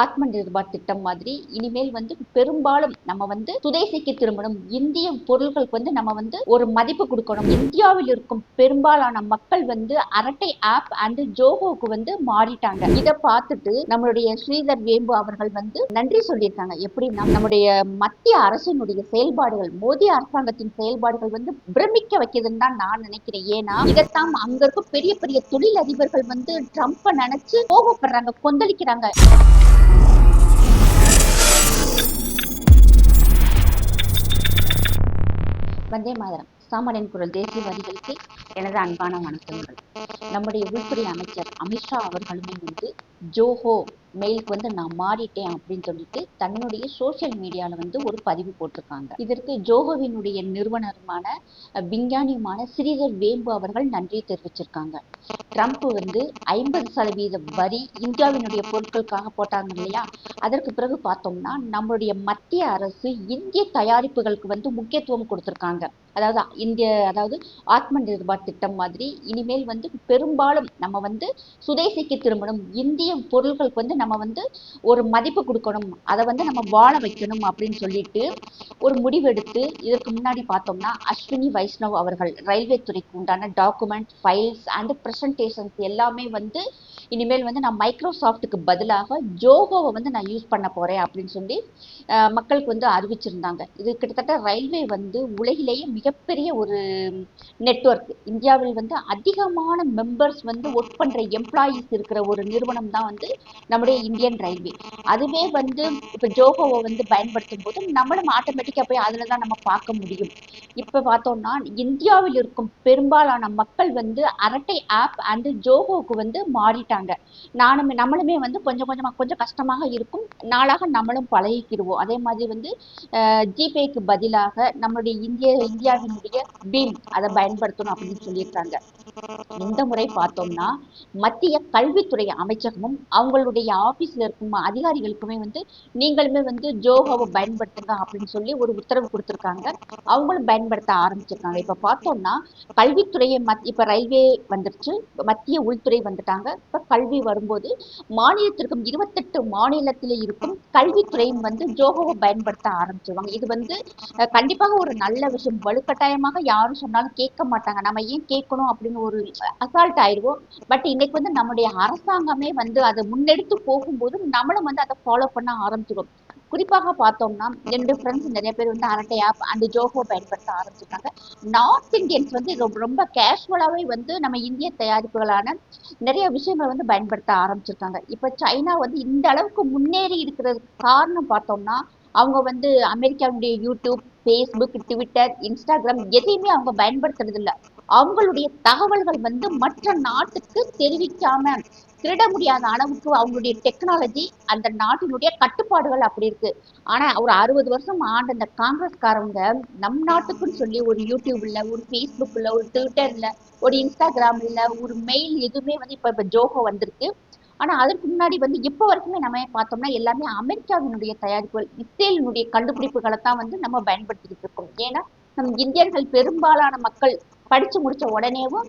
ஆத்ம நிர்பார் திட்டம் மாதிரி இனிமேல் வந்து பெரும்பாலும் நம்ம வந்து சுதேசிக்கு திரும்பணும். இந்திய பொருள்களுக்கு வந்து நம்ம வந்து ஒரு மதிப்பு கொடுக்கணும். இந்தியாவில் இருக்கும் பெரும்பாலான மக்கள் வந்து அரட்டை ஆப் அண்ட் ஜோகோவுக்கு வந்து மாறிட்டாங்க. இதை பார்த்துட்டு நம்மளுடைய ஸ்ரீதர் வேம்பு அவர்கள் வந்து நன்றி சொல்லியிருக்காங்க. எப்படின்னா நம்முடைய மத்திய அரசினுடைய செயல்பாடுகள் மோடி அரசாங்கத்தின் செயல்பாடுகள் வந்து பிரமிக்க வைக்கிறதுன்னு தான் நான் நினைக்கிறேன். ஏன்னா இதைத்தான் அங்க இருக்கும் பெரிய பெரிய தொழில் அதிபர்கள் வந்து ட்ரம்ப்பை நினைச்சு கோபப்படுறாங்க கொந்தளிக்கிறாங்க. வந்தே மாதரம். சாமானியன் குரல் தேசியவாதிகளுக்கு எனது அன்பான வணக்கங்கள். நம்முடைய உள்துறை அமைச்சர் அமித்ஷா அவர்களுமே வந்து ஜோஹோ மெயிலுக்கு வந்து நான் மாறிட்டேன் அப்படின்னு சொல்லிட்டு தன்னுடைய சோசியல் மீடியால வந்து ஒரு பதிவு போட்டிருக்காங்க. இதற்கு ஜோஹோவினுடைய நிறுவனருமான விஞ்ஞானியுமான ஸ்ரீதர் வேம்பு அவர்கள் நன்றி தெரிவிச்சிருக்காங்க. ட்ரம்ப் வந்து ஐம்பது சதவீத வரி இந்தியாவினுடைய பொருட்களுக்காக போட்டாங்க இல்லையா? அதற்கு பிறகு பார்த்தோம்னா நம்மளுடைய மத்திய அரசு இந்திய தயாரிப்புகளுக்கு வந்து முக்கியத்துவம் கொடுத்திருக்காங்க. அதாவது இந்திய அதாவது ஆத்ம நிர்பார் திட்டம் மாதிரி இனிமேல் வந்து பெரும்பாலும் நம்ம வந்து சுதேசிக்கு திரும்பணும் இந்திய பொருள்களுக்கு வந்து நம்ம வந்து ஒரு மதிப்பு கொடுக்கணும். அதை வந்து நம்ம வாழ வைக்கணும் அப்படின்னு சொல்லிட்டு ஒரு முடிவெடுத்து இதற்கு முன்னாடி பார்த்தோம்னா அஸ்வினி வைஷ்ணவ் அவர்கள் ரயில்வே துறைக்கு உண்டான டாக்குமெண்ட் ஃபைல்ஸ் அண்ட் ப்ரெசன்டேஷன்ஸ் எல்லாமே வந்து இனிமேல் வந்து நான் மைக்ரோசாஃப்ட்டுக்கு பதிலாக ஜோகோவை வந்து நான் யூஸ் பண்ண போறேன் அப்படின்னு சொல்லி மக்களுக்கு வந்து அறிவிச்சிருந்தாங்க. இது கிட்டத்தட்ட ரயில்வே வந்து உலகிலேயே மிகப்பெரிய ஒரு நெட்வொர்க் இந்தியாவில் வந்து அதிகமான மெம்பர்ஸ் வந்து ஒர்க் பண்ற எம்ப்ளாயீஸ் இருக்கிற ஒரு நிறுவனம் தான் வந்து நம்முடைய இந்தியன் ரயில்வே. அதுவே வந்து இப்போ ஜோகோவை வந்து பயன்படுத்தும் போது நம்மளும் ஆட்டோமேட்டிக்காக போய் அதில் தான் நம்ம பார்க்க முடியும். இப்போ பார்த்தோம்னா இந்தியாவில் இருக்கும் பெரும்பாலான மக்கள் வந்து அரட்டை ஆப் அண்ட் ஜோகோவுக்கு வந்து மாறிட்டாங்க. நானுமே நம்மளுமே வந்து கொஞ்சம் கொஞ்சமாக கொஞ்சம் கஷ்டமாக இருக்கும். நாளாக நம்மளும் பழகிக்கிடுவோம். அதே மாதிரி வந்து ஜிபேக்கு பதிலாக நம்மளுடைய இந்திய இந்தியாவினுடைய பீம் அதை பயன்படுத்தணும் அப்படின்னு சொல்லியிருக்காங்க. இந்த முறை பார்த்தோம்னா மத்திய கல்வித்துறை அமைச்சகம் அமைச்சகமும் அவங்களுடைய ஆபீஸ்ல இருக்கும் அதிகாரிகளுக்குமே வந்து நீங்களுமே வந்து ஜோஹோவை பயன்படுத்துங்க அப்படின்னு சொல்லி ஒரு உத்தரவு கொடுத்துருக்காங்க. அவங்களும் பயன்படுத்த ஆரம்பிச்சிருக்காங்க. இப்ப பார்த்தோம்னா கல்வித்துறையை மத் இப்ப ரயில்வே வந்துருச்சு மத்திய உள்துறை வந்துட்டாங்க. இப்ப கல்வி வரும்போது மாநிலத்திற்கும் இருபத்தெட்டு மாநிலத்தில இருக்கும் கல்வித்துறையும் வந்து ஜோஹோவை பயன்படுத்த ஆரம்பிச்சிருவாங்க. இது வந்து கண்டிப்பாக ஒரு நல்ல விஷயம். வலுக்கட்டாயமாக யாரும் சொன்னாலும் கேட்க மாட்டாங்க. நம்ம ஏன் கேட்கணும் அப்படின்னு ஒரு அசால்ட் ஆயிடுவோம். பட் இன்னைக்கு வந்து நம்முடைய அரசாங்கமே வந்து அதை முன்னெடுத்து போகும்போது நம்மளும் வந்து அதை ஃபாலோ பண்ண ஆரம்பிச்சிடும் குறிப்பாக பார்த்தோம்னா என்னுடைய ஃப்ரெண்ட்ஸ் நிறைய பேர் வந்து அரட்டை ஆப் அண்ட் ஜோஹோ பயன்படுத்த ஆரம்பிச்சிருக்காங்க. நார்த் இந்தியன்ஸ் வந்து ரொம்ப ரொம்ப கேஷுவலாகவே வந்து நம்ம இந்திய தயாரிப்புகளான நிறைய விஷயங்களை வந்து பயன்படுத்த ஆரம்பிச்சிருக்காங்க. இப்போ சைனா வந்து இந்த அளவுக்கு முன்னேறி இருக்கிறதுக்கு காரணம் பார்த்தோம்னா அவங்க வந்து அமெரிக்காவுடைய யூடியூப் ஃபேஸ்புக் ட்விட்டர் இன்ஸ்டாகிராம் எதையுமே அவங்க பயன்படுத்துறது இல்ல அவங்களுடைய தகவல்கள் வந்து மற்ற நாட்டுக்கு தெரிவிக்காம திருட முடியாத அளவுக்கு அவங்களுடைய டெக்னாலஜி அந்த நாட்டினுடைய கட்டுப்பாடுகள் அப்படி இருக்கு. ஆனா ஒரு அறுபது வருஷம் ஆண்ட இந்த காங்கிரஸ்காரங்க நம் நாட்டுக்குன்னு சொல்லி ஒரு யூடியூப்ல ஒரு ஃபேஸ்புக்ல ஒரு ட்விட்டர்ல ஒரு இன்ஸ்டாகிராம்ல ஒரு மெயில் எதுவுமே வந்து இப்ப இப்ப ஜோகோ வந்திருக்கு. ஆனா அதற்கு முன்னாடி வந்து இப்போ வரைக்குமே நம்ம பார்த்தோம்னா எல்லாமே அமெரிக்காவினுடைய தயாரிப்புகள் இஸ்ரேலினுடைய கண்டுபிடிப்புகளை தான் வந்து நம்ம பயன்படுத்திக்கிட்டு இருக்கோம். ஏன்னா நம் இந்தியர்கள் பெரும்பாலான மக்கள் படிச்சு முடிச்ச உடனேவும்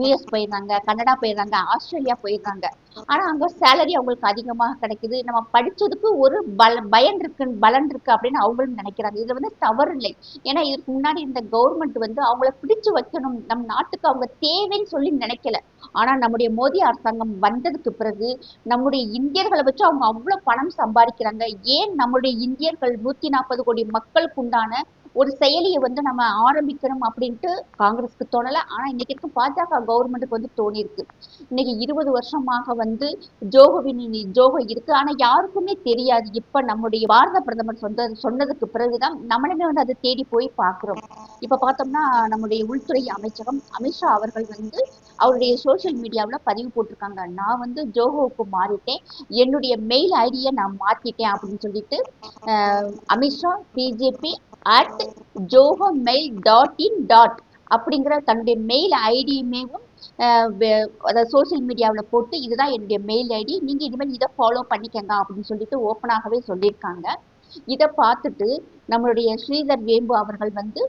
யூஎஸ் போயிடுறாங்க கனடா போயிடுறாங்க ஆஸ்திரேலியா போயிடுறாங்க ஆனா அங்க சேலரி அவங்களுக்கு அதிகமாக கிடைக்குது. நம்ம படிச்சதுக்கு ஒரு பல பயன் இருக்கு பலன் இருக்கு அப்படின்னு அவங்களும் நினைக்கிறாங்க. இது வந்து தவறு இல்லை ஏன்னா இதுக்கு முன்னாடி இந்த கவர்மெண்ட் வந்து அவங்கள பிடிச்சு வைக்கணும். நம் நாட்டுக்கு அவங்க தேவைன்னு சொல்லி நினைக்கல. ஆனா நம்முடைய மோடி அரசாங்கம் வந்ததுக்கு பிறகு நம்முடைய இந்தியர்களை வச்சு அவங்க அவ்வளவு பணம் சம்பாதிக்கிறாங்க. ஏன் நம்முடைய இந்தியர்கள் நூத்தி நாற்பது கோடி மக்களுக்கு உண்டான ஒரு செயலியை வந்து நம்ம ஆரம்பிக்கணும் அப்படின்ட்டு காங்கிரஸ்க்கு தோணலை. ஆனால் இன்னைக்கு இருக்கும் பாஜக கவர்மெண்ட்டுக்கு வந்து தோணியிருக்கு. இன்றைக்கி இன்னைக்கு இருபது வருஷமாக வந்து ஜோகோவின் இனி ஜோகோ இருக்கு. ஆனால் யாருக்குமே தெரியாது. இப்போ நம்முடைய பாரத பிரதமர் சொன்னது சொன்னதுக்கு பிறகுதான் நம்மளுமே வந்து அதை தேடி போய் பார்க்குறோம். இப்போ பார்த்தோம்னா நம்முடைய உள்துறை அமைச்சகம் அமித்ஷா அவர்கள் வந்து அவருடைய சோஷியல் மீடியாவில் பதிவு போட்டிருக்காங்க. நான் வந்து ஜோகோவுக்கு மாறிட்டேன். என்னுடைய மெயில் ஐடியை நான் மாற்றிட்டேன் அப்படின்னு சொல்லிட்டு Amit Shah BJP at Zoho mail dot in dot அப்படிங்கிற தன்னுடைய மெயில் ஐடியுமேவும் அதாவது சோசியல் மீடியாவில் போட்டு இதுதான் என்னுடைய மெயில் ஐடி நீங்கள் இனிமேல் இதை ஃபாலோ பண்ணிக்கங்க அப்படின்னு சொல்லிட்டு ஓப்பனாகவே சொல்லியிருக்காங்க. இதை பார்த்துட்டு நம்மளுடைய ஸ்ரீதர் வேம்பு அவர்கள் வந்து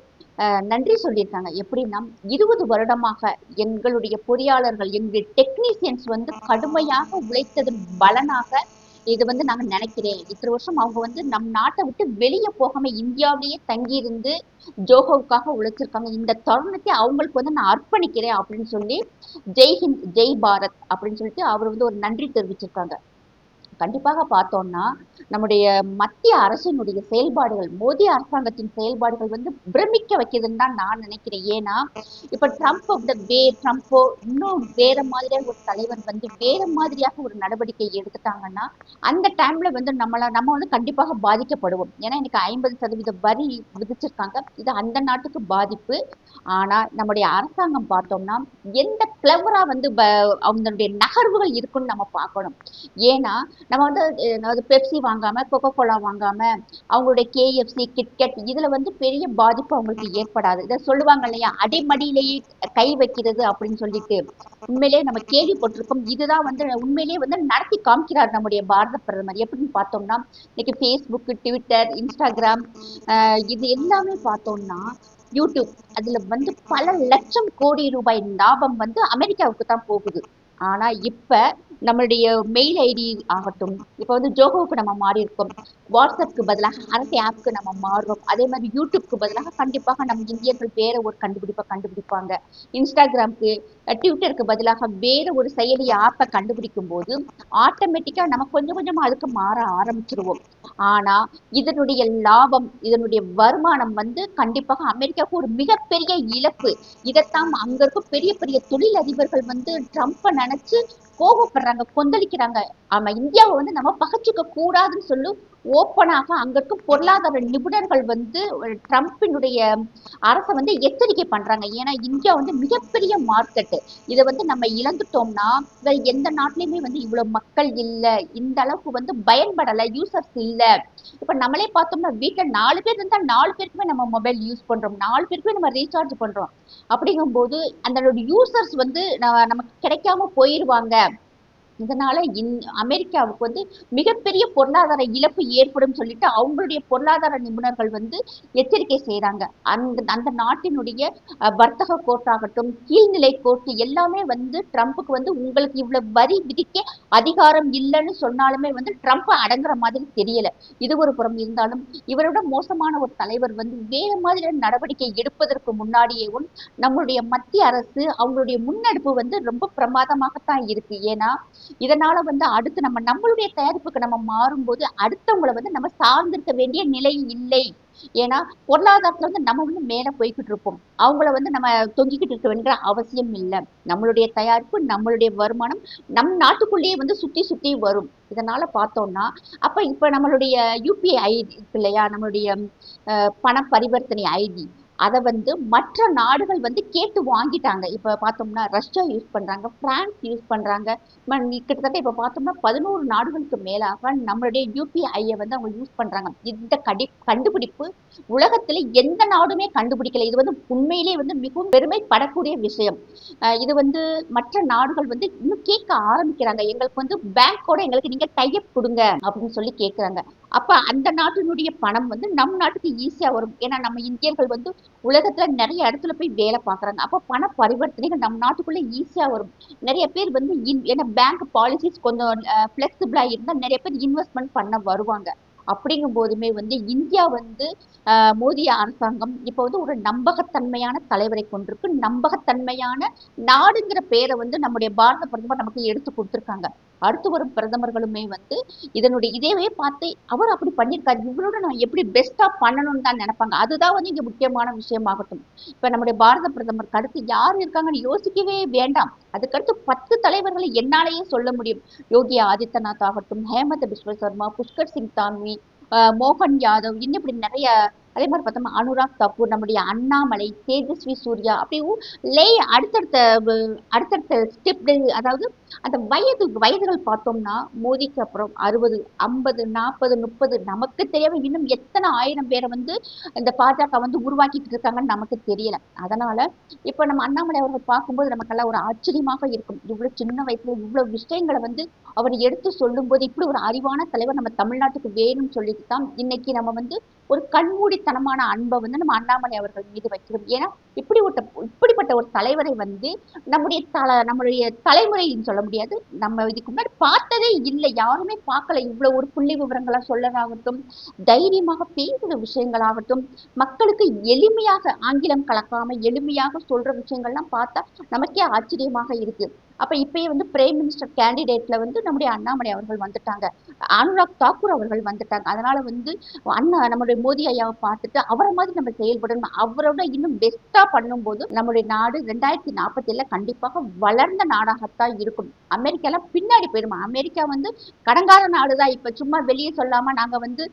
நன்றி சொல்லியிருக்காங்க. எப்படின்னா இருபது வருடமாக எங்களுடைய பொறியாளர்கள் எங்களுடைய டெக்னீசியன்ஸ் வந்து கடுமையாக உழைத்ததன் பலனாக இது வந்து நாங்க நினைக்கிறேன். இத்தனை வருஷம் அவங்க வந்து நம் நாட்டை விட்டு வெளியே போகாம இந்தியாவிலேயே தங்கி இருந்து ஜோகோவுக்காக உழைச்சிருக்காங்க. இந்த தருணத்தை அவங்களுக்கு வந்து நான் அர்ப்பணிக்கிறேன் அப்படின்னு சொல்லி ஜெய் ஹிந்த் ஜெய் பாரத் அப்படின்னு சொல்லிட்டு அவர் வந்து ஒரு நன்றி தெரிவிச்சிருக்காங்க. கண்டிப்பாக பார்த்தோம்னா நம்முடைய மத்திய அரசினுடைய செயல்பாடுகள் மோடி அரசாங்கத்தின் செயல்பாடுகள் வந்து பிரமிக்க வைக்குதுன்னு தான் நான் நினைக்கிறேன். ஏன்னா இப்ப ட்ரம்ப் ஆஃப் வே ட்ரம்ப்போ இன்னும் வேற மாதிரியாக ஒரு தலைவர் வந்து வேற மாதிரியாக ஒரு நடவடிக்கை எடுத்துட்டாங்கன்னா அந்த டைம்ல வந்து நம்மள நம்ம வந்து கண்டிப்பாக பாதிக்கப்படுவோம். ஏன்னா எனக்கு ஐம்பது சதவீத வரி விதிச்சிருக்காங்க. இது அந்த நாட்டுக்கு பாதிப்பு. ஆனா நம்முடைய அரசாங்கம் பார்த்தோம்னா எந்த கிளவரா வந்து அவங்களுடைய நகர்வுகள் இருக்குன்னு நம்ம பார்க்கணும். ஏன்னா நம்ம வந்து அதாவது பெப்சி வாங்காம கொக்கோ கோலா வாங்காம அவங்களுடைய கேஎஃப்சி கிட்கெட் இதுல வந்து பெரிய பாதிப்பு அவங்களுக்கு ஏற்படாது. இதை சொல்லுவாங்க இல்லையா? அடிமடியிலேயே கை வைக்கிறது அப்படின்னு சொல்லிட்டு. உண்மையிலேயே நம்ம கேள்விப்பட்டிருக்கோம். இதுதான் வந்து உண்மையிலேயே வந்து நடத்தி காமிக்கிறார் நம்முடைய பாரத பிரதமர். எப்படின்னு பார்த்தோம்னா இன்னைக்கு ஃபேஸ்புக் ட்விட்டர் இன்ஸ்டாகிராம் ஆஹ் இது எல்லாமே பார்த்தோம்னா யூடியூப் அதுல வந்து பல லட்சம் கோடி ரூபாய் லாபம் வந்து அமெரிக்காவுக்கு தான் போகுது. ஆனா இப்ப நம்மளுடைய மெயில் ஐடி ஆகட்டும். இப்ப வந்து ஜோகோவுக்கு நம்ம மாறி இருக்கோம் வாட்ஸ்அப்க்கு பதிலாக அரசு ஆப்க்கு நம்ம மாறுறோம். அதே மாதிரி யூடியூப்க்கு பதிலாக கண்டிப்பாக நம்ம இந்தியர்கள் வேற ஒரு கண்டுபிடிப்பை கண்டுபிடிப்பாங்க. இன்ஸ்டாகிராம்க்கு ட்விட்டருக்கு பதிலாக வேற ஒரு செயலி ஆப்பை கண்டுபிடிக்கும் போது ஆட்டோமேட்டிக்கா நம்ம கொஞ்சம் கொஞ்சமா அதுக்கு மாற ஆரம்பிச்சிருவோம். ஆனா இதனுடைய லாபம் இதனுடைய வருமானம் வந்து கண்டிப்பாக அமெரிக்காவுக்கு ஒரு மிகப்பெரிய இழப்பு. இதைத்தான் அங்க இருக்கும் பெரிய பெரிய தொழில் அதிபர்கள் வந்து ட்ரம்ப்பை நினைச்சு கோபப்படுறாங்க கொந்தளிக்கிறாங்க. ஆமா இந்தியாவை வந்து நம்ம பகைச்சிக்க கூடாதுன்னு சொல்லி ஓப்பனாக அங்க இருக்கும் பொருளாதார நிபுணர்கள் வந்து ட்ரம்பினுடைய அரசை வந்து எச்சரிக்கை பண்றாங்க. ஏன்னா இந்தியா வந்து மிகப்பெரிய மார்க்கெட் இதை வந்து நம்ம இழந்துட்டோம்னா வேற எந்த நாட்டிலயுமே வந்து இவ்வளவு மக்கள் இல்லை இந்த அளவுக்கு வந்து பயன்படல யூசர்ஸ் இல்ல. இப்ப நம்மளே பார்த்தோம்னா வீட்டுல நாலு பேர் இருந்தா நாலு பேருக்குமே நம்ம மொபைல் யூஸ் பண்றோம். நாலு பேருக்குமே நம்ம ரீசார்ஜ் பண்றோம். அப்படிங்கும்போது அந்த யூசர்ஸ் வந்து நமக்கு கிடைக்காம போயிருவாங்க. இதனால இந் அமெரிக்காவுக்கு வந்து மிகப்பெரிய பொருளாதார இழப்பு ஏற்படும் சொல்லிட்டு அவங்களுடைய பொருளாதார நிபுணர்கள் வந்து எச்சரிக்கை செய்கிறாங்க அந்த அந்த நாட்டினுடைய வர்த்தக கோர்ட்டாகட்டும் கீழ்நிலை கோர்ட் எல்லாமே வந்து ட்ரம்ப்புக்கு வந்து உங்களுக்கு இவ்வளவு வரி விதிக்க அதிகாரம் இல்லைன்னு சொன்னாலுமே வந்து ட்ரம்ப் அடங்குற மாதிரி தெரியல. இது ஒரு புறம் இருந்தாலும் இவரோட மோசமான ஒரு தலைவர் வந்து வேறு மாதிரியான நடவடிக்கை எடுப்பதற்கு முன்னாடியேவும் நம்மளுடைய மத்திய அரசு அவங்களுடைய முன்னெடுப்பு வந்து ரொம்ப பிரமாதமாகத்தான் இருக்கு. ஏன்னா இதனால வந்து அடுத்து நம்ம நம்மளுடைய தயாரிப்புக்கு நம்ம மாறும்போது அடுத்தவங்களை வந்து நம்ம சார்ந்திருக்க வேண்டிய நிலை இல்லை. ஏன்னா பொருளாதாரத்துல வந்து நம்ம வந்து மேல போய்கிட்டு இருப்போம். அவங்கள வந்து நம்ம தொங்கிக்கிட்டு இருக்க வேண்டிய அவசியம் இல்லை. நம்மளுடைய தயாரிப்பு நம்மளுடைய வருமானம் நம் நாட்டுக்குள்ளேயே வந்து சுத்தி சுத்தி வரும். இதனால பார்த்தோம்னா அப்ப இப்ப நம்மளுடைய யூபிஐ ஐடி இருக்கு இல்லையா? நம்மளுடைய பண பரிவர்த்தனை ஐடி அதை வந்து மற்ற நாடுகள் வந்து கேட்டு வாங்கிட்டாங்க. இப்போ பார்த்தோம்னா ரஷ்யா யூஸ் பண்ணுறாங்க பிரான்ஸ் யூஸ் பண்ணுறாங்க கிட்டத்தட்ட இப்போ பார்த்தோம்னா பதினோரு நாடுகளுக்கு மேலாக நம்மளுடைய யூபிஐயை வந்து அவங்க யூஸ் பண்ணுறாங்க இந்த கடி கண்டுபிடிப்பு உலகத்துல எந்த நாடுமே கண்டுபிடிக்கல. இது வந்து உண்மையிலேயே வந்து மிகவும் பெருமைப்படக்கூடிய விஷயம். இது வந்து மற்ற நாடுகள் வந்து இன்னும் கேட்க ஆரம்பிக்கிறாங்க. எங்களுக்கு வந்து பேங்கோட எங்களுக்கு நீங்கள் டைப் கொடுங்க அப்படின்னு சொல்லி கேட்குறாங்க அப்ப அந்த நாட்டினுடைய பணம் வந்து நம் நாட்டுக்கு ஈஸியா வரும். ஏன்னா நம்ம இந்தியர்கள் வந்து உலகத்துல நிறைய இடத்துல போய் வேலை பார்க்குறாங்க. அப்ப பண பரிவர்த்தனைகள் நம் நாட்டுக்குள்ள ஈஸியா வரும். நிறைய பேர் வந்து இன்- ஏன்னா பேங்க் பாலிசிஸ் கொஞ்சம் ஃபிளெக்சிபிளா இருந்தா நிறைய பேர் இன்வெஸ்ட்மெண்ட் பண்ண வருவாங்க. அப்படிங்கும் போதுமே வந்து இந்தியா வந்து ஆஹ், மோடி அரசாங்கம் இப்போ வந்து ஒரு நம்பகத்தன்மையான தலைவரை கொண்டிருக்கு. நம்பகத்தன்மையான நாடுங்கிற பேரை வந்து நம்முடைய பாரத பிரதமர் நமக்கு எடுத்து கொடுத்துருக்காங்க. அடுத்து வரும் பிரதமர்களுமே வந்து இதனுடைய இதேவே பார்த்து அவர் அப்படி பண்ணியிருக்காரு. இவரோட நான் எப்படி பெஸ்டா பண்ணணும்னு தான் நினைப்பாங்க. அதுதான் வந்து இங்க முக்கியமான விஷயமாகட்டும். இப்ப நம்முடைய பாரத பிரதமர் அடுத்து யார் இருக்காங்கன்னு யோசிக்கவே வேண்டாம். அதுக்கடுத்து பத்து தலைவர்களை என்னாலேயே சொல்ல முடியும். யோகி ஆதித்யநாத் ஆகட்டும் ஹேமந்த் பிஸ்வ சர்மா புஷ்கர் சிங் தான்வி மோகன் யாதவ் இன்னும் இப்படி நிறைய அதே மாதிரி பார்த்தோம்னா அனுராக் கபூர் நம்முடைய அண்ணாமலை தேஜஸ்வி சூர்யா அப்படி லே அடுத்தடுத்த அடுத்தடுத்த ஸ்டெப் அதாவது அந்த வயது வயதுகள் பார்த்தோம்னா மோதிக்கு அப்புறம் அறுபது ஐம்பது நாற்பது முப்பது நமக்கு தெரியாம இன்னும் எத்தனை ஆயிரம் பேரை வந்து இந்த பாஜக வந்து உருவாக்கிட்டு இருக்காங்கன்னு நமக்கு தெரியல. அதனால இப்ப நம்ம அண்ணாமலை அவர்கள் பார்க்கும்போது நமக்கெல்லாம் ஒரு ஆச்சரியமாக இருக்கும். இவ்வளவு சின்ன வயசுல இவ்வளவு விஷயங்களை வந்து அவர் எடுத்து சொல்லும்போது இப்படி ஒரு அறிவான தலைவர் நம்ம தமிழ்நாட்டுக்கு வேணும்னு சொல்லிட்டு தான் இன்னைக்கு நம்ம வந்து ஒரு கண்மூடித்தனமான அன்பை வந்து நம்ம அண்ணாமலை அவர்கள் மீது வைக்கிறோம். ஏன்னா இப்படி ஒரு இப்படிப்பட்ட ஒரு தலைவரை வந்து நம்முடைய தல நம்முடைய தலைமுறைன்னு சொல்ல சொல்ல முடியாது. நம்ம இதுக்கு முன்னாடி பார்த்ததே இல்லை. யாருமே பார்க்கல. இவ்வளவு ஒரு புள்ளி விவரங்களை சொல்லதாகட்டும் தைரியமாக பேசுகிற விஷயங்களாகட்டும் மக்களுக்கு எளிமையாக ஆங்கிலம் கலக்காம எளிமையாக சொல்ற விஷயங்கள்லாம் பார்த்தா நமக்கே ஆச்சரியமாக இருக்கு. அப்ப இப்பயே வந்து பிரைம் மினிஸ்டர் கேண்டிடேட்ல வந்து நம்முடைய அண்ணாமலை அவர்கள் வந்துட்டாங்க. அனுராக் தாக்கூர் அவர்கள் வந்துட்டாங்க. அதனால வந்து அண்ணா நம்முடைய மோடி ஐயாவை பார்த்துட்டு அவரை மாதிரி நம்ம செயல்படணும். அவரோட இன்னும் பெஸ்டா பண்ணும்போது நம்முடைய நாடு ரெண்டாயிரத்தி நாற்பத்தி ஏழுல கண்டிப்பாக வளர்ந்த நாடாகத்தான் இருக்கும். அமெரிக்காலாம் பின்னாடி போயிடுமா? அமெரிக்கா வந்து கடங்காத நாடுதான். இப்ப சும்மா வெளியே சொல்லாம நாங்க வந்து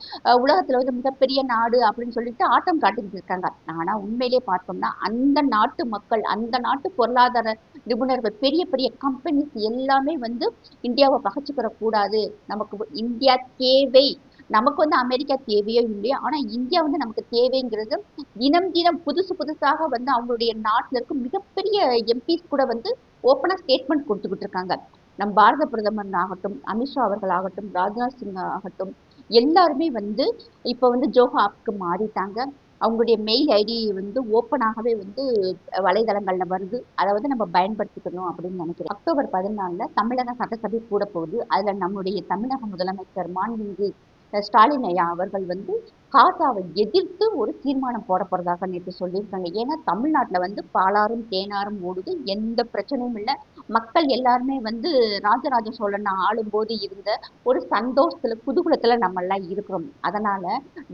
உலகத்துல வந்து மிகப்பெரிய நாடு அப்படின்னு சொல்லிட்டு ஆட்டம் காட்டிட்டு இருக்காங்க. ஆனா உண்மையிலே பார்த்தோம்னா அந்த நாட்டு மக்கள் அந்த நாட்டு பொருளாதார நிபுணர்கள் பெரிய பெரிய கம்பெனிஸ் எல்லாமே வந்து இந்தியாவை பகைச்சுக்கிற கூடாது நமக்கு இந்தியா தேவை. நமக்கு வந்து அமெரிக்கா தேவையோ இல்லையோ ஆனா இந்தியா வந்து நமக்கு தேவைங்கிறது தினம் தினம் புதுசு புதுசாக வந்து அவங்களுடைய நாட்டில் இருக்கும் மிகப்பெரிய எம்பிஸ் கூட வந்து ஓப்பனா ஸ்டேட்மெண்ட் கொடுத்துக்கிட்டு இருக்காங்க நம் பாரத பிரதமர் ஆகட்டும் அமித்ஷா அவர்கள் ஆகட்டும் ராஜ்நாத் சிங் ஆகட்டும் எல்லாருமே வந்து இப்போ வந்து ஜோஹா ஆப்க்கு மாறிட்டாங்க. அவங்களுடைய மெயில் ஐடி வந்து ஓப்பனாகவே வந்து வலைதளங்கள்ல வருது. அதை வந்து நம்ம பயன்படுத்திக்கணும் அப்படின்னு நினைக்கிறேன் அக்டோபர் பதினாலுல தமிழக சட்டசபை கூட போகுது அதுல நம்முடைய தமிழக முதலமைச்சர் மாண்புமிகு ஸ்டாலின் ஐயா அவர்கள் வந்து காசாவை எதிர்த்து ஒரு தீர்மானம் போட போறதாக நேற்று சொல்லியிருக்காங்க. ஏன்னா தமிழ்நாட்டுல வந்து பாலாறும் தேனாரும் ஓடுது. எந்த பிரச்சனையும் இல்லை. மக்கள் எல்லாருமே வந்து ராஜராஜ சோழன் ஆளும்போது இருந்த ஒரு சந்தோஷத்துல குதூகலத்துல நம்ம எல்லாம் இருக்கிறோம். அதனால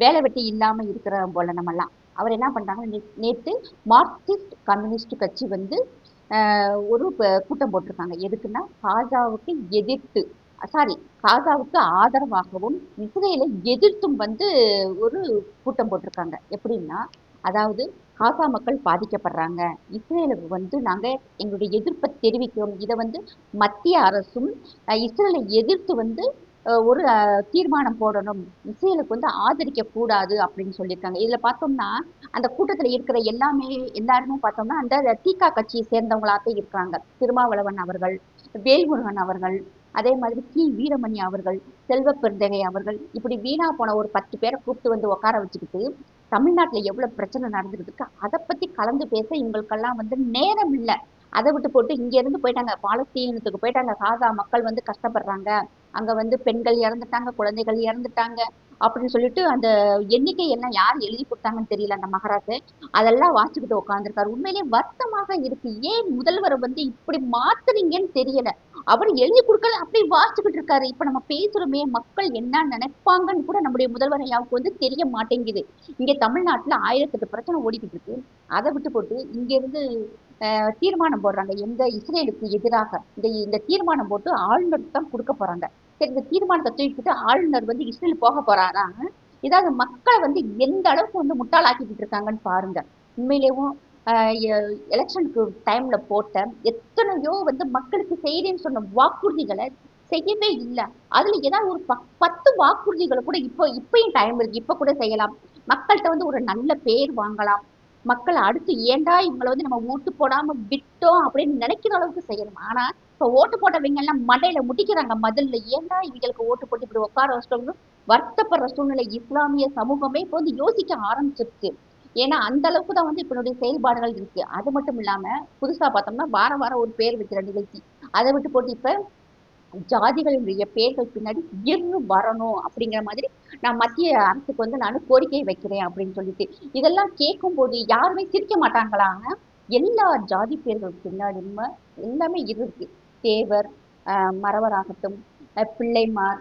வேலை வெட்டி இல்லாம இருக்கிற போல நம்ம எல்லாம் அவர் என்ன பண்றாங்க? நேற்று மார்க்சிஸ்ட் கம்யூனிஸ்ட் கட்சி வந்து ஒரு கூட்டம் போட்டிருக்காங்க. எதுக்குன்னா காசாவுக்கு எதிர்த்து சாரி காசாவுக்கு ஆதரவாகவும் இஸ்ரேலை எதிர்த்தும் வந்து ஒரு கூட்டம் போட்டிருக்காங்க. எப்படின்னா அதாவது காசா மக்கள் பாதிக்கப்படுறாங்க. இஸ்ரேலுக்கு வந்து நாங்க எங்களுடைய எதிர்ப்பை தெரிவிக்கிறோம். இதை வந்து மத்திய அரசும் அஹ், இஸ்ரேலை எதிர்த்து வந்து அஹ், ஒரு அஹ், தீர்மானம் போடணும். இஸ்ரேலுக்கு வந்து ஆதரிக்க கூடாது அப்படின்னு சொல்லியிருக்காங்க. இதுல பார்த்தோம்னா அந்த கூட்டத்துல இருக்கிற எல்லாமே எல்லாருமே பார்த்தோம்னா அந்த தீகா கட்சியை சேர்ந்தவங்களாக இருக்கிறாங்க. திருமாவளவன் அவர்கள் வேல்முருகன் அவர்கள் அதே மாதிரி கி. வீரமணி அவர்கள் செல்வ பெருந்தகை அவர்கள் இப்படி வீணா போன ஒரு பத்து பேரை கூப்பிட்டு வந்து உட்கார வச்சுக்கிட்டு தமிழ்நாட்டுல எவ்வளவு பிரச்சனை நடந்துருக்கு அதை பத்தி கலந்து பேச இவங்களுக்கெல்லாம் வந்து நேரம் இல்லை. அதை விட்டு போட்டு இங்க இருந்து போயிட்டாங்க. பாலஸ்தீனத்துக்கு போயிட்டாங்க. காசா மக்கள் வந்து கஷ்டப்படுறாங்க. அங்க வந்து பெண்கள் இறந்துட்டாங்க குழந்தைகள் இறந்துட்டாங்க அப்படின்னு சொல்லிட்டு அந்த எண்ணிக்கை எல்லாம் யார் எழுதி கொடுத்தாங்கன்னு தெரியல அந்த மகாராஜ். அதெல்லாம் வாசிக்கிட்டு உட்காந்துருக்காரு உண்மையிலேயே வருத்தமாக இருக்கு. ஏன் முதல்வரை வந்து இப்படி மாத்துறீங்கன்னு தெரியல. அவர் எழுதி கொடுக்கல அப்படி வாசிச்சுக்கிட்டு இருக்காரு. இப்ப நம்ம பேசுறோமே மக்கள் என்ன நினைப்பாங்கன்னு கூட நம்முடைய முதல்வர் ஐயாவுக்கு வந்து தெரிய மாட்டேங்குது. இங்க தமிழ்நாட்டுல ஆயிரத்தெட்டு பிரச்சனை ஓடிக்கிட்டு இருக்கு. அதை விட்டு போட்டு இங்க இருந்து அஹ், தீர்மானம் போடுறாங்க. எந்த இஸ்ரேலுக்கு எதிராக இந்த இந்த தீர்மானம் போட்டு ஆளுநருக்கு தான் கொடுக்க போறாங்க. சரி இந்த தீர்மானத்தை தூக்கிட்டு ஆளுநர் வந்து இஸ்ரேல் போக போறாரா? இதாவது மக்களை வந்து எந்த அளவுக்கு வந்து முட்டாளாக்கிட்டு இருக்காங்கன்னு பாருங்க. உண்மையிலேயும் எலெக்ஷனுக்கு டைம்ல போட்ட எத்தனையோ வந்து மக்களுக்கு செய்யறேன்னு சொன்ன வாக்குறுதிகளை செய்யவே இல்லை. அதுல ஏதாவது ஒரு ப- பத்து வாக்குறுதிகளை கூட இப்போ இப்பயும் டைம் இருக்கு. இப்ப கூட செய்யலாம். மக்கள்கிட்ட வந்து ஒரு நல்ல பேர் வாங்கலாம். மக்கள் அடுத்து ஏண்டா இவங்களை வந்து நம்ம ஓட்டு போடாம விட்டோம் அப்படின்னு நினைக்கிற அளவுக்கு செய்யணும். ஆனா இப்ப ஓட்டு போட்டவங்க எல்லாம் மண்டையில முட்டிக்கிறாங்க மதில்ல. ஏண்டா இவங்களுக்கு ஓட்டு போட்டு இப்படி உட்கார வச்சிட்டோம்னு வருத்தப்படுற சூழ்நிலை இஸ்லாமிய சமூகமே இப்போ வந்து யோசிக்க ஆரம்பிச்சிருச்சு. ஏன்னா அந்த அளவுக்கு தான் வந்து இப்பனுடைய செயல்பாடுகள் இருக்கு. அது மட்டும் இல்லாம புதுசா பார்த்தோம்னா வாரம் வாரம் ஒரு பேர் வைக்கிற நிகழ்ச்சி. அதை விட்டு போட்டு இப்ப ஜாதிகளுடைய பேர்கள் பின்னாடி இன்னும் வரணும் அப்படிங்கிற மாதிரி நான் மத்திய அரசுக்கு வந்து நான் கோரிக்கை வைக்கிறேன் அப்படின்னு சொல்லிட்டு. இதெல்லாம் கேட்கும்போது யாருமே சிரிக்க மாட்டாங்களா? எல்லா ஜாதி பேர்கள் பின்னாடியுமே எல்லாமே இருக்கு தேவர் ஆஹ் மறவராகட்டும் பிள்ளைமார்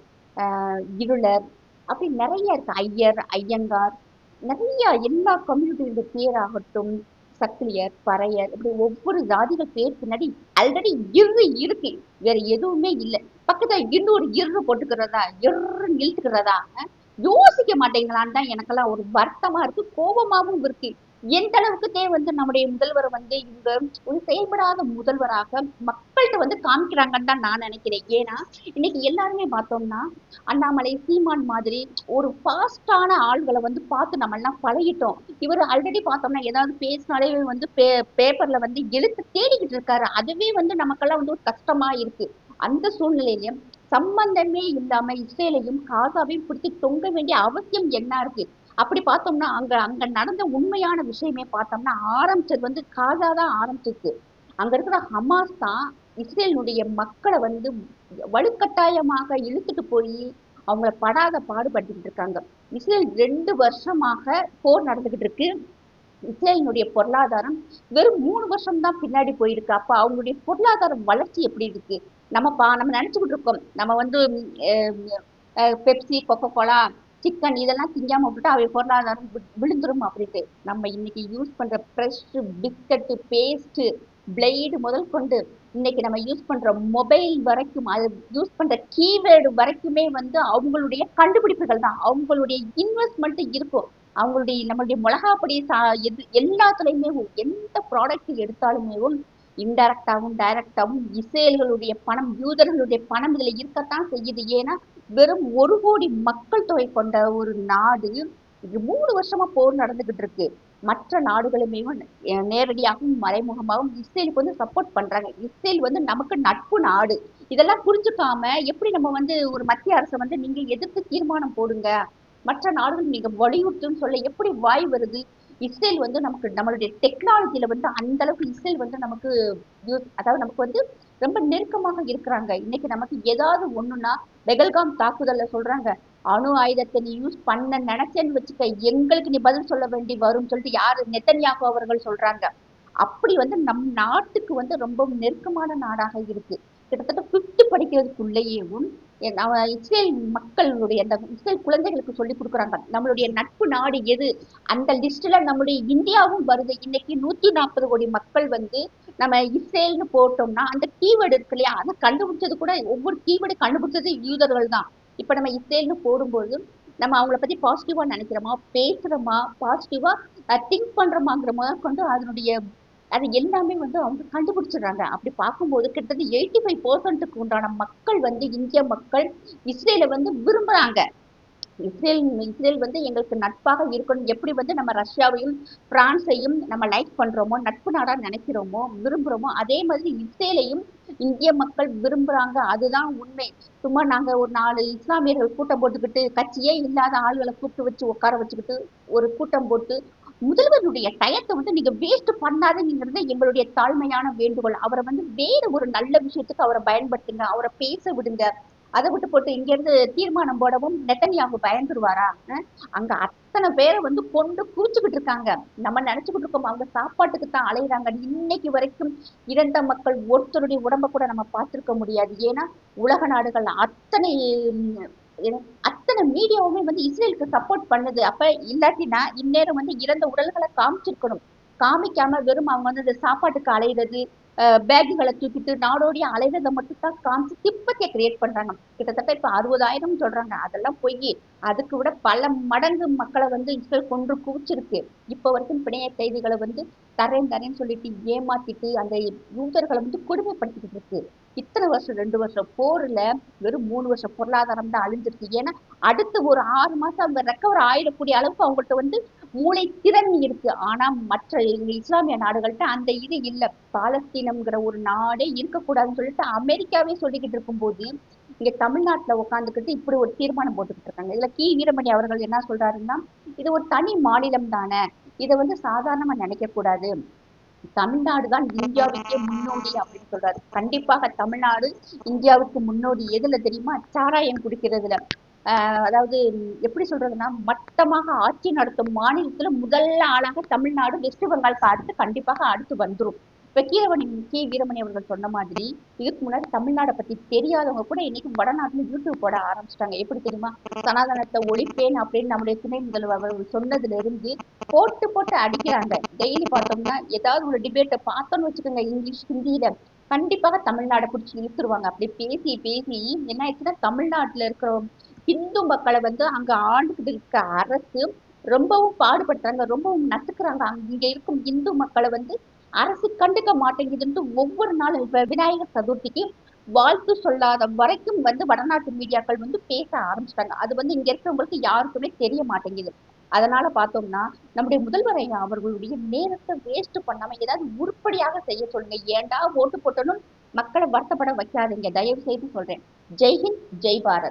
இருளர் அப்படி நிறைய இருக்கு. ஐயர் ஐயங்கார் நிறைய எல்லா கம்யூனிட்டியோட பேராகட்டும் சக்கிலியர் பறையர் இப்படி ஒவ்வொரு ஜாதிகள் பேர் பின்னாடி ஆல்ரெடி இரு இருக்கு. வேற எதுவுமே இல்லை. பக்கத்துல இன்னொரு இரு போட்டுக்கிறதா இரு இழுத்துக்கிறதா யோசிக்க மாட்டேங்களான்னு தான் எனக்கெல்லாம் ஒரு வருத்தமா இருக்கு கோபமாவும் இருக்கு. எந்த அளவுக்குதே வந்து நம்முடைய முதல்வர் வந்து இவங்க ஒரு செயல்படாத முதல்வராக மக்கள்கிட்ட வந்து காமிக்கிறாங்கன்னு தான் நான் நினைக்கிறேன். ஏன்னா இன்னைக்கு எல்லாருமே பார்த்தோம்னா அண்ணாமலை சீமான் மாதிரி ஒரு ஃபாஸ்டான ஆள்களை வந்து பார்த்து நம்ம எல்லாம் பழகிட்டோம். இவர் ஆல்ரெடி பார்த்தோம்னா ஏதாவது பேசினாலே வந்து பே பேப்பர்ல வந்து எழுத்து தேடிக்கிட்டு இருக்காரு. அதுவே வந்து நமக்கெல்லாம் வந்து ஒரு கஷ்டமா இருக்கு. அந்த சூழ்நிலையிலும் சம்பந்தமே இல்லாம இஸ்ரேலையும் காசாவையும் பிடித்து தொங்க வேண்டிய அவசியம் என்ன இருக்கு? அப்படி பார்த்தோம்னா அங்க அங்க நடந்த உண்மையான விஷயமே பார்த்தோம்னா ஆரம்பிச்சது வந்து காசா தான் ஆரம்பிச்சிருக்கு. அங்க இருக்கிற ஹமாஸ் தான் இஸ்ரேலினுடைய மக்களை வந்து வலுக்கட்டாயமாக இழுத்துட்டு போய் அவங்கள படாத பாடுபட்டுக்கிட்டு இருக்காங்க. இஸ்ரேல் ரெண்டு வருஷமாக போர் நடந்துகிட்டு இருக்கு. இஸ்ரேலினுடைய பொருளாதாரம் வெறும் மூணு வருஷம் தான் பின்னாடி போயிருக்கு. அப்ப அவங்களுடைய பொருளாதார வளர்ச்சி எப்படி இருக்கு? நம்ம பா நம்ம நினைச்சுக்கிட்டு இருக்கோம். நம்ம வந்து பெப்சி கொக்கோ கோலா சிக்கன் இதெல்லாம் திங்காம விட்டுட்டு அவை பொருளாதாரம் விழுந்துரும் அப்படின்ட்டு. நம்ம இன்னைக்கு யூஸ் பண்ற ப்ரெஷ் பிஸ்கட்டு பேஸ்ட் பிளேடு முதல் கொண்டு இன்னைக்கு நம்ம யூஸ் பண்ற மொபைல் வரைக்கும் அது யூஸ் பண்ற கீவேர்டு வரைக்குமே வந்து அவங்களுடைய கண்டுபிடிப்புகள் தான். அவங்களுடைய இன்வெஸ்ட்மெண்ட் இருக்கும். அவங்களுடைய நம்மளுடைய மிளகாப்பொடி சா எது எல்லாத்துலயுமே எந்த ப்ராடக்ட் எடுத்தாலுமே இன்டைரக்டாவும் டைரக்டாகவும் இஸ்ரேல்களுடைய பணம் யூதர்களுடைய பணம் இதில் இருக்கத்தான் செய்யுது. ஏன்னா வெறும் ஒரு கோடி மக்கள் தொகை கொண்ட ஒரு நாடு இது மூணு வருஷமா போர் நடந்துகிட்டு இருக்கு. மற்ற நாடுகளுமே நேரடியாகவும் மறைமுகமாகவும் இஸ்ரேலுக்கு வந்து சப்போர்ட் பண்றாங்க. இஸ்ரேல் வந்து நமக்கு நட்பு நாடு. இதெல்லாம் புரிஞ்சுக்காம எப்படி நம்ம வந்து ஒரு மத்திய அரசை வந்து நீங்க எதிர்த்து தீர்மானம் போடுங்க? மற்ற நாடுகள் நீங்க வலியுறுத்துன்னு சொல்ல எப்படி வாய் வருது? இஸ்ரேல் வந்து நமக்கு நம்மளுடைய டெக்னாலஜியில வந்து அந்த அளவுக்கு இஸ்ரேல் வந்து நமக்கு யூஸ் அதாவது நமக்கு வந்து ரொம்ப நெருக்கமாக இருக்கிறாங்க. இன்னைக்கு நமக்கு ஏதாவது ஒண்ணுன்னா பெகல்காம் தாக்குதல்ல சொல்றாங்க. அணு ஆயுதத்தை நீ யூஸ் பண்ண நினைச்சேன்னு வச்சுக்க எங்களுக்கு நீ பதில் சொல்ல வேண்டி வரும்னு சொல்லிட்டு யாரு? நெத்தன்யாகு அவர்கள் சொல்றாங்க. அப்படி வந்து நம் நாட்டுக்கு வந்து ரொம்ப நெருக்கமான நாடாக இருக்கு. கிட்டத்தட்ட ஃபிஃப்த் படிக்கிறதுக்குள்ளேயும் இஸ்ரேல் மக்களுடைய அந்த இஸ்ரேல் குழந்தைகளுக்கு சொல்லி கொடுக்குறாங்க. நம்மளுடைய நட்பு நாடு எது? அந்த லிஸ்ட்ல நம்மளுடைய இந்தியாவும் வருது. இன்னைக்கு நூத்தி நாற்பது கோடி மக்கள் வந்து நம்ம இஸ்ரேல்னு போட்டோம்னா அந்த கீவேர்டு இருக்கு இல்லையா? அதை கண்டுபிடிச்சது கூட ஒவ்வொரு கீவேர்டு கண்டுபிடிச்சது யூதர்கள் தான். இப்போ நம்ம இஸ்ரேல்னு போடும்போது நம்ம அவங்கள பத்தி பாசிட்டிவா நினைக்கிறோமா? பேசுறோமா? பாசிட்டிவா திங்க் பண்றோமாங்கிற முதல் கொண்டு அதனுடைய அது எல்லாமே வந்து அவங்க கண்டுபிடிச்சிடுறாங்க. அப்படி பார்க்கும்போது கிட்டத்தட்ட எயிட்டி ஃபைவ் பர்சன்ட்டுக்கு உண்டான மக்கள் வந்து இந்திய மக்கள் இஸ்ரேலை வந்து விரும்புறாங்க. இஸ்ரேல் இஸ்ரேல் வந்து எங்களுக்கு நட்பாக இருக்கணும். எப்படி வந்து நம்ம ரஷ்யாவையும் பிரான்ஸையும் நம்ம லைக் பண்றோமோ நட்பு நாடா நினைக்கிறோமோ விரும்புறோமோ அதே மாதிரி இஸ்ரேலையும் இந்திய மக்கள் விரும்புறாங்க. அதுதான் உண்மை. சும்மா நாங்க ஒரு நாலு இஸ்லாமியர்கள் கூட்டம் போட்டுக்கிட்டு கட்சியே இல்லாத ஆளுகளை கூப்பிட்டு வச்சு உட்கார வச்சுக்கிட்டு ஒரு கூட்டம் போட்டு முதல்வருடைய டயத்தை வந்து நீங்க வேஸ்ட் பண்ணாதீங்கிறது எங்களுடைய தாழ்மையான வேண்டுகோள். அவரை வந்து வேற ஒரு நல்ல விஷயத்துக்கு அவரை பயன்படுத்துங்க. அவரை பேச விடுங்க. அதை விட்டு போட்டு இங்க இருந்து தீர்மானம் போடவும் நெத்தனியாகு பயந்துருவாரா? அஹ் அங்க அத்தனை பேரை வந்து கொண்டு கூச்சுக்கிட்டு இருக்காங்க. நம்ம நினைச்சுக்கிட்டு இருக்கோம் அவங்க சாப்பாட்டுக்கு தான் அலையுறாங்க. இன்னைக்கு வரைக்கும் இறந்த மக்கள் ஒருத்தருடைய உடம்ப கூட நம்ம பார்த்திருக்க முடியாது. ஏன்னா உலக நாடுகள் அத்தனை அத்தனை மீடியாவுமே வந்து இஸ்ரேலுக்கு சப்போர்ட் பண்ணுது. அப்ப இல்லாட்டினா இந்நேரம் வந்து இறந்த உடல்களை காமிச்சிருக்கணும். காமிக்காம வெறும் அவங்க வந்து இந்த சாப்பாட்டுக்கு அலையிறது பேக்குகளை தூக்கிட்டு நாடோடிய அலைவதை மட்டும் தான் காமிச்சு திப்பத்தை கிரியேட் பண்றாங்க. கிட்டத்தட்ட இப்ப அறுபதாயிரம் சொல்றாங்க. அதெல்லாம் போய் அதுக்கு விட பல மடங்கு மக்களை வந்து இஸ்ரேல் கொன்று குவிச்சிருக்கு. இப்ப வரைக்கும் பிணைய கைதிகளை வந்து தரேன் தரேன்னு சொல்லிட்டு ஏமாத்திட்டு அந்த யூதர்களை வந்து கொடுமைப்படுத்திக்கிட்டு இருக்கு. இத்தனை வருஷம் ரெண்டு வருஷம் போர்ல வெறும் மூணு வருஷம் பொருளாதாரம் தான் அழிஞ்சிருக்கு. ஏன்னா அடுத்து ஒரு ஆறு மாசம் அவங்க ரெக்கவர் ஆயிடக்கூடிய அளவுக்கு அவங்கள்ட்ட வந்து மூளை திறன் இருக்கு. ஆனா மற்ற இஸ்லாமிய நாடுகள்கிட்ட அந்த இது இல்ல. பாலஸ்தீனம்ங்கிற ஒரு நாடே இருக்கக்கூடாதுன்னு சொல்லிட்டு அமெரிக்காவே சொல்லிக்கிட்டு இருக்கும்போது இங்க தமிழ்நாட்டுல உட்காந்துக்கிட்டு இப்படி ஒரு தீர்மானம் போட்டுக்கிட்டு இருக்காங்க. இதுல கி. வீரமணி அவர்கள் என்ன சொல்றாருன்னா இது ஒரு தனி மாநிலம் தானே. இதை வந்து சாதாரணமா நினைக்க கூடாது தமிழ்நாடு தான் இந்தியாவுக்கே முன்னோடி அப்படின்னு சொல்றாரு. கண்டிப்பாக தமிழ்நாடு இந்தியாவுக்கு முன்னோடி எதுல தெரியுமா? சாராயம் குடிக்கிறதுல. அதாவது எப்படி சொல்றதுன்னா மட்டமாக ஆட்சி நடத்தும் மாநிலத்துல முதல் ஆளாக தமிழ்நாடு வெஸ்ட் பெங்காலுக்கு அடுத்து கண்டிப்பாக அடுத்து வந்துரும். இப்ப கீரவணி கே வீரமணி அவர்கள் சொன்ன மாதிரி இதுக்கு முன்னாடி தமிழ்நாடை பத்தி தெரியாதவங்க கூட இன்னைக்கு வடநாட்டுல யூடியூப் போட ஆரம்பிச்சிட்டாங்க. எப்படி தெரியுமா? சனாதனத்தை ஒழிப்பேன் அப்படின்னு நம்முடைய துணை முதல்வர் அவர்கள் சொன்னதுல இருந்து போட்டு போட்டு அடிக்கிறாங்க. டெய்லி பார்த்தோம்னா ஏதாவது ஒரு டிபேட்டை பார்த்தோம்னு வச்சுக்கோங்க இங்கிலீஷ் ஹிந்தியில. கண்டிப்பாக தமிழ்நாடை பிடிச்சி இழுத்துருவாங்க. அப்படி பேசி பேசி என்ன ஆயிடுச்சுன்னா தமிழ்நாட்டுல இருக்கிற ஹிந்து மக்களை வந்து அங்க ஆண்டுகிட்டு இருக்க அரசு ரொம்பவும் பாடுபடுத்துறாங்க ரொம்பவும் நசுக்குறாங்க. அங்க இங்க இருக்கும் இந்து மக்களை வந்து அரசு கண்டுக்க மாட்டேங்குதுன்ட்டு ஒவ்வொரு நாளும் இப்ப விநாயகர் சதுர்த்திக்கு வாழ்த்து சொல்லாத வரைக்கும் வந்து வடநாட்டு மீடியாக்கள் வந்து பேச ஆரம்பிச்சிட்டாங்க. அது வந்து இங்க இருக்கிறவங்களுக்கு யாருக்குமே தெரிய மாட்டேங்குது. அதனால பார்த்தோம்னா நம்முடைய முதல்வர் ஐயா அவர்களுடைய நேரத்தை வேஸ்ட் பண்ணாம ஏதாவது உருப்படியாக செய்ய சொல்லுங்க. ஏன்டா ஓட்டு போட்டணும் மக்களை வருத்தப்பட வைக்காதீங்க. தயவு செய்து சொல்றேன் ஜெய்ஹிந்த் ஜெய் பாரத்.